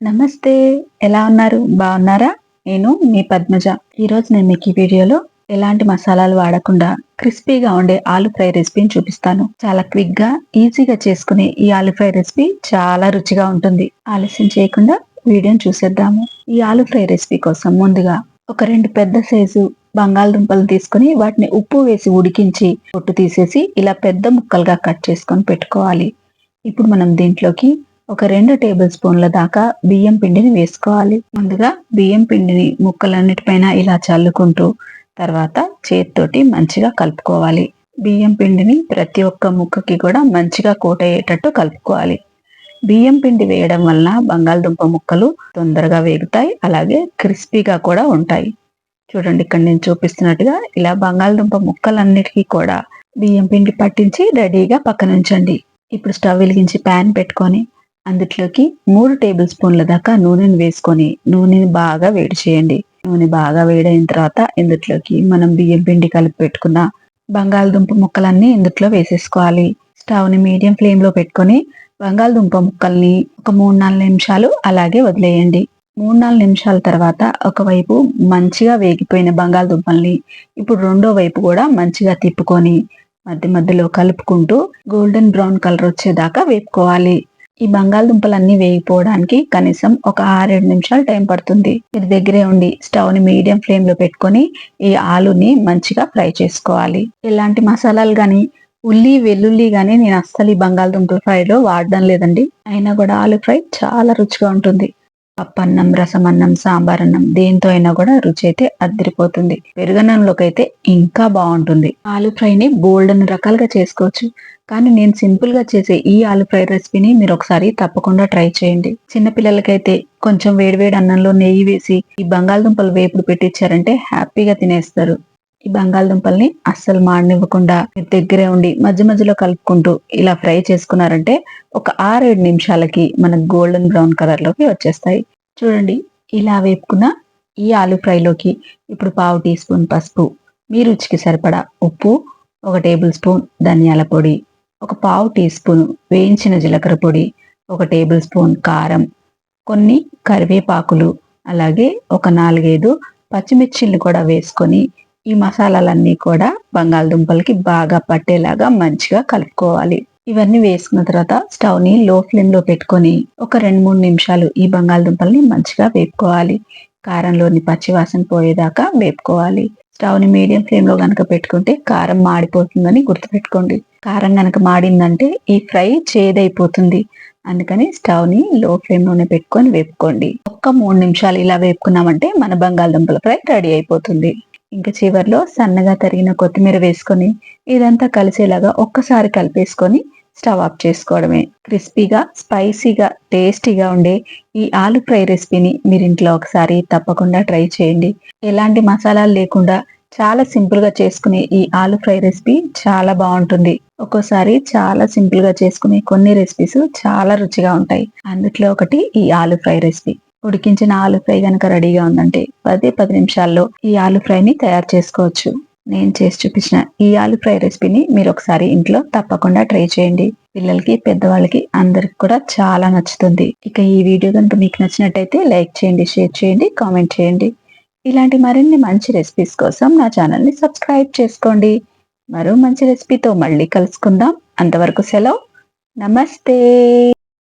నమస్తే ఎలా ఉన్నారు? బాగున్నారా? నేను మీ పద్మజ. ఈరోజు నేను మీకు ఈ వీడియోలో ఎలాంటి మసాలాలు వాడకుండా క్రిస్పీగా ఉండే ఆలు ఫ్రై రెసిపీని చూపిస్తాను. చాలా క్విక్గా ఈజీగా చేసుకునే ఈ ఆలు ఫ్రై రెసిపీ చాలా రుచిగా ఉంటుంది. ఆలస్యం చేయకుండా వీడియోని చూసేద్దాము. ఈ ఆలు ఫ్రై రెసిపీ కోసం ముందుగా ఒక రెండు పెద్ద సైజు బంగాళదుంపలు తీసుకుని వాటిని ఉప్పు వేసి ఉడికించి పొట్టు తీసేసి ఇలా పెద్ద ముక్కలుగా కట్ చేసుకొని పెట్టుకోవాలి. ఇప్పుడు మనం దీంట్లోకి ఒక రెండు టేబుల్ స్పూన్ల దాకా బియ్యం పిండిని వేసుకోవాలి. ముందుగా బియ్యం పిండిని ముక్కలన్నిటిపైన ఇలా చల్లుకుంటూ తర్వాత చేతితోటి మంచిగా కలుపుకోవాలి. బియ్యం పిండిని ప్రతి ఒక్క ముక్కకి కూడా మంచిగా కోట్ అయ్యేటట్టు కలుపుకోవాలి. బియ్యం పిండి వేయడం వలన బంగాళదుంప ముక్కలు తొందరగా వేగుతాయి అలాగే క్రిస్పీగా కూడా ఉంటాయి. చూడండి ఇక్కడ నేను చూపిస్తున్నట్టుగా ఇలా బంగాళదుంప ముక్కలన్నిటికీ కూడా బియ్యం పిండి పట్టించి రెడీగా పక్కనుంచండి. ఇప్పుడు స్టవ్ వెలిగించి ప్యాన్ పెట్టుకొని అందులోకి మూడు టేబుల్ స్పూన్ల దాకా నూనెని వేసుకొని నూనెని బాగా వేడి చేయండి. నూనె బాగా వేడైన తర్వాత ఇందులోకి మనం బియ్యం పిండి కలిపి పెట్టుకున్న బంగాళదుంప ముక్కలన్నీ ఇందులో వేసేసుకోవాలి. స్టవ్ని మీడియం ఫ్లేమ్లో పెట్టుకొని బంగాళదుంప ముక్కల్ని ఒక మూడు నాలుగు నిమిషాలు అలాగే వదిలేయండి. మూడు నాలుగు నిమిషాల తర్వాత ఒకవైపు మంచిగా వేగిపోయిన బంగాళదుంపల్ని ఇప్పుడు రెండో వైపు కూడా మంచిగా తిప్పుకొని మధ్య మధ్యలో కలుపుకుంటూ గోల్డెన్ బ్రౌన్ కలర్ వచ్చేదాకా వేపుకోవాలి. ఈ బంగాళదుంపలన్నీ వేగిపోవడానికి కనీసం ఒక ఆరేడు నిమిషాలు టైం పడుతుంది. మీరు దగ్గరే ఉండి స్టవ్ని మీడియం ఫ్లేమ్లో పెట్టుకొని ఈ ఆలుని మంచిగా ఫ్రై చేసుకోవాలి. ఎలాంటి మసాలాలు కానీ ఉల్లి వెల్లుల్లి కానీ నేను అస్సలు ఈ బంగాళదుంపల ఫ్రైలో వాడడం లేదండి. అయినా కూడా ఆలు ఫ్రై చాలా రుచిగా ఉంటుంది. పప్పన్నం రసమన్నం సాంబార్ అన్నం దేంతో అయినా కూడా రుచి అయితే అద్దరిపోతుంది. పెరుగన్నంలోకి అయితే ఇంకా బాగుంటుంది. ఆలు ఫ్రైని బోల్డ్ అని రకాలుగా చేసుకోవచ్చు. కానీ నేను సింపుల్గా చేసే ఈ ఆలు ఫ్రై రెసిపీని మీరు ఒకసారి తప్పకుండా ట్రై చేయండి. చిన్నపిల్లలకైతే కొంచెం వేడివేడి అన్నంలో నెయ్యి వేసి ఈ బంగాళదుంపలు వేపుడు పెట్టించారంటే హ్యాపీగా తినేస్తారు. ఈ బంగాళదుంపల్ని అస్సలు మాడనివ్వకుండా దగ్గరే ఉండి మధ్య మధ్యలో కలుపుకుంటూ ఇలా ఫ్రై చేసుకున్నారంటే ఒక ఆరేడు నిమిషాలకి మనకు గోల్డెన్ బ్రౌన్ కలర్లోకి వచ్చేస్తాయి. చూడండి ఇలా వేపుకున్న ఈ ఆలు ఫ్రైలోకి ఇప్పుడు పావు టీ స్పూన్ పసుపు మీ రుచికి సరిపడా ఉప్పు ఒక టేబుల్ స్పూన్ ధనియాల పొడి ఒక పావు టీ స్పూన్ వేయించిన జీలకర్ర పొడి ఒక టేబుల్ స్పూన్ కారం కొన్ని కరివేపాకులు అలాగే ఒక నాలుగైదు పచ్చిమిర్చిల్ని కూడా వేసుకొని ఈ మసాలాలన్నీ కూడా బంగాళదుంపలకి బాగా పట్టేలాగా మంచిగా కలుపుకోవాలి. ఇవన్నీ వేసుకున్న తర్వాత స్టవ్ని లో ఫ్లేమ్లో పెట్టుకొని ఒక రెండు మూడు నిమిషాలు ఈ బంగాళదుంపల్ని మంచిగా వేపుకోవాలి. కారంలోని పచ్చివాసన పోయేదాకా వేపుకోవాలి. స్టవ్ని మీడియం ఫ్లేమ్లో పెట్టుకుంటే కారం మాడిపోతుందని గుర్తుపెట్టుకోండి. కారం కనుక మాడిందంటే ఈ ఫ్రై చేదైపోతుంది. అందుకని స్టవ్ని లో ఫ్లేమ్లోనే పెట్టుకొని వేపుకోండి. ఒక్క మూడు నిమిషాలు ఇలా వేపుకున్నామంటే మన బంగాళదుంపల ఫ్రై రెడీ అయిపోతుంది. ఇంకా చివరిలో సన్నగా తరిగిన కొత్తిమీర వేసుకొని ఇదంతా కలిసేలాగా ఒక్కసారి కలిపేసుకొని స్టవ్ ఆఫ్ చేసుకోవడమే. క్రిస్పీగా స్పైసీగా టేస్టీగా ఉండే ఈ ఆలు ఫ్రై రెసిపీని మీరు ఇంట్లో ఒకసారి తప్పకుండా ట్రై చేయండి. ఎలాంటి మసాలాలు లేకుండా చాలా సింపుల్గా చేసుకునే ఈ ఆలు ఫ్రై రెసిపీ చాలా బాగుంటుంది. ఒక్కోసారి చాలా సింపుల్గా చేసుకునే కొన్ని రెసిపీస్ చాలా రుచిగా ఉంటాయి. అందుట్లో ఒకటి ఈ ఆలు ఫ్రై రెసిపీ. ఉడికించిన ఆలు ఫ్రై కనుక రెడీగా ఉందంటే పది పది నిమిషాల్లో ఈ ఆలు ఫ్రైని తయారు చేసుకోవచ్చు. నేను చేసి చూపించిన ఈ ఆలు ఫ్రై రెసిపీని మీరు ఒకసారి ఇంట్లో తప్పకుండా ట్రై చేయండి. పిల్లలకి పెద్దవాళ్ళకి అందరికి కూడా చాలా నచ్చుతుంది. ఇక ఈ వీడియో కనుక మీకు నచ్చినట్టయితే లైక్ చేయండి షేర్ చేయండి కామెంట్ చేయండి. ఇలాంటి మరిన్ని మంచి రెసిపీస్ కోసం నా ఛానల్ని సబ్స్క్రైబ్ చేసుకోండి. మరో మంచి రెసిపీతో మళ్ళీ కలుసుకుందాం. అంతవరకు సెలవు. నమస్తే!